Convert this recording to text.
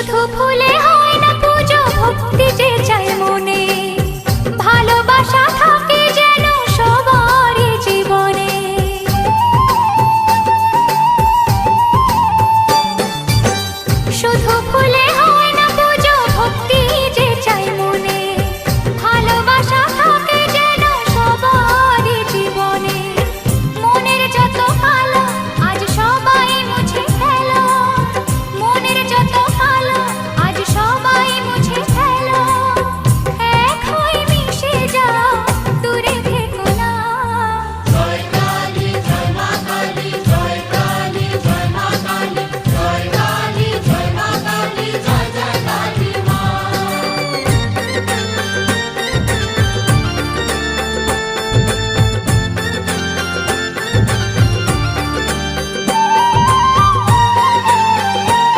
শুধু ফুলে হয় না পুজো ভক্তি।